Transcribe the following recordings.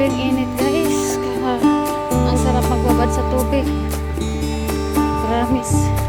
Grabing init guys. Ang sarap magbabad sa tubig. Promise.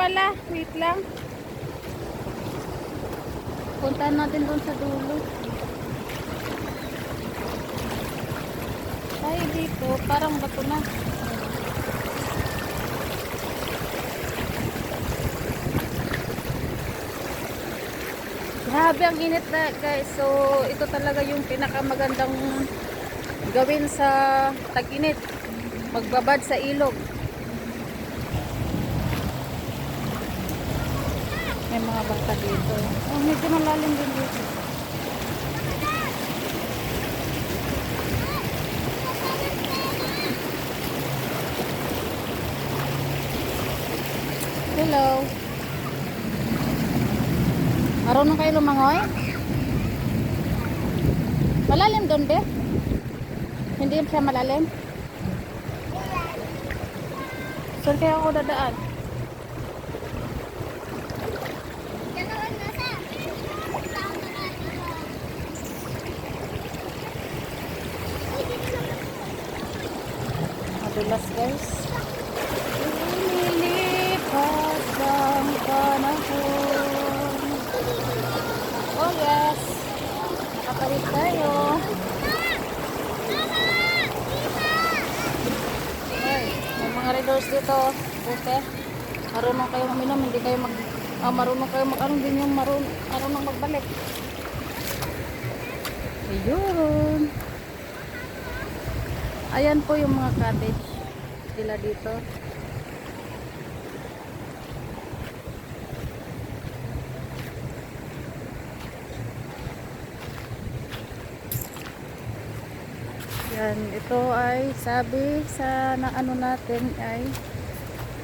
Pala. Wait lang. Puntahan natin doon sa dulo. Tayo dito. Parang bato na. Grabe ang init na guys. So, ito talaga yung pinakamagandang gawin sa tag-init. Magbabad sa ilog. May mga bata dito. Oh, medyo malalim din dito. Hello. Marunong kayo lumangoy? Malalim doon, be? Hindi siya malalim? Saan kaya ako dadaan? Madulas, guys. Lumilipas ang panahon. Oh, yes. Nakapalit tayo. Ay, may mga readers dito. Okay. Marunong kayo uminom, hindi kayo mag... Ah, marunong kayo mag... Ano din yung marunong, marunong magbalik. Ayun. Ayan po yung mga cottage. Nila dito. Yan, ito ay sabi sa na ano natin ay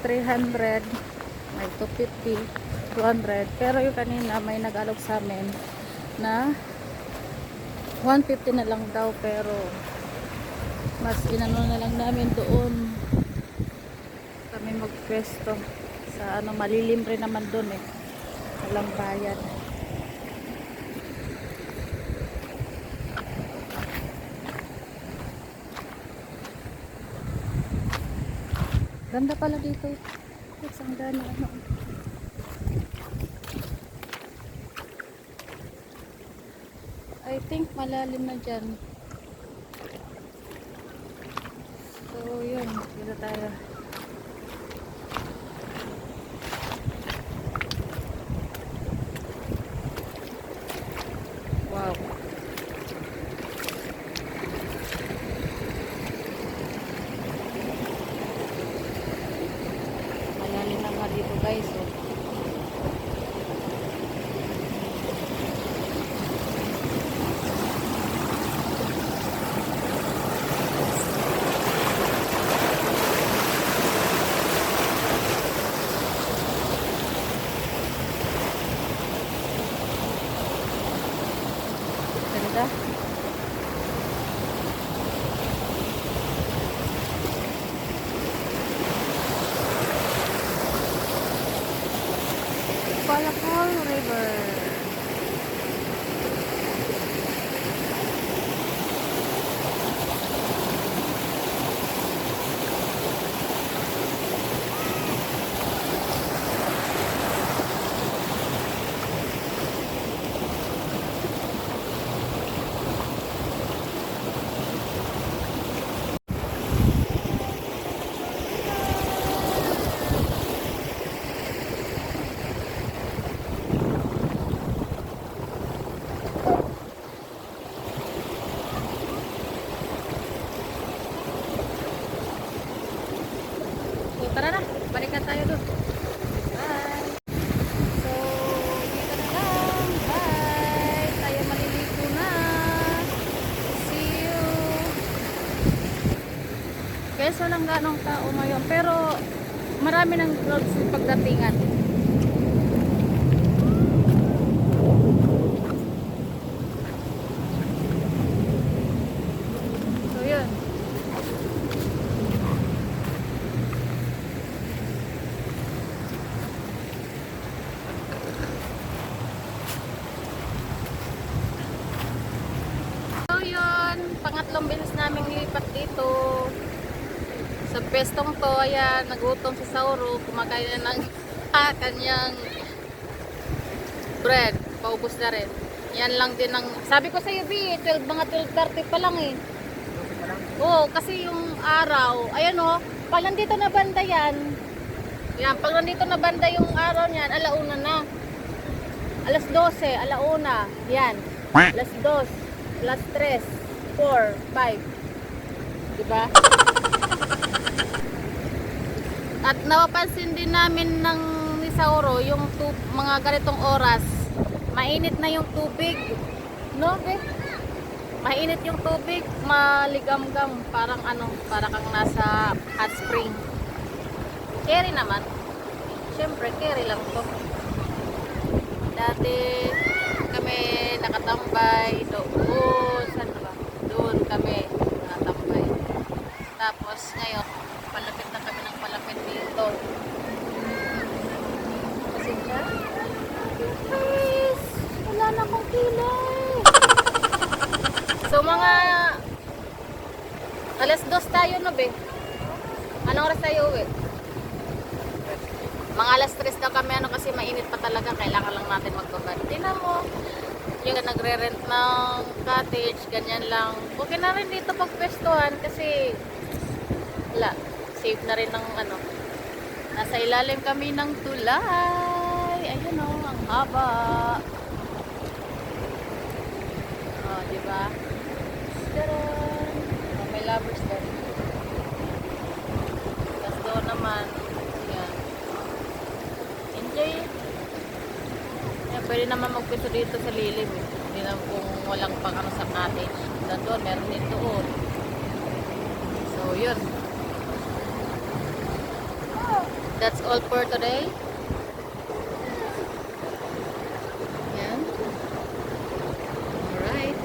300 may 250 200 pero yung kanina may nag-alok sa amin na 150 na lang daw pero mas inano na lang namin doon kami magpwesto sa ano malilim rin naman doon eh. Walang bayad. Ganda pala dito. Isang gani ano. I think malalim na dyan. So, yun. Dito tayo. Lang ganong tao ngayon. Pero, marami ng yung pagdatingan. So, yun. So yun, pangatlong beses namin lipat dito. Sa pestong to, ayan, nagutom si Sauro, kumakain na ng ah, kanyang bread. Paubos na rin. Yan lang din ang, sabi ko sa iyo, B, 12, mga 12.30 pa lang eh. Oo, kasi yung araw, ayan o, pag nandito na banda yan, yan, pag nandito na banda yung araw niyan, alauna na. Alas 12, alauna, yan. Alas 2, alas 3, 4, 5. Diba? At napapansin din namin ng ni Sauro yung mga ganitong oras, mainit na yung tubig. No, be? Mainit yung tubig, maligamgam, parang ano, parang kang nasa hot spring. Carry naman. Siyempre, carry lang to. Dati kami nakatambay doon, saan ba? Doon kami nakatambay. Tapos ngayon, So mga alas dos tayo no be? Anong oras tayo uwi? Mga alas 3 daw kami ano kasi mainit pa talaga. Kailangan lang natin magbabad. Tingnan mo. Yung nagre-rent ng cottage, ganyan lang. Okay na rin dito pagpestuhan kasi wala. Safe na rin ng ano. Nasa ilalim kami ng tulay. Ayun o, ang haba. diba? Charan! Oh, may lovers doon. Tapos doon naman, yan. Enjoy! Yan, pwede naman magpito dito sa lilim. Eh. Hindi na kung walang pang sa cottage. Doon doon, meron din doon. So, yun. That's all for today.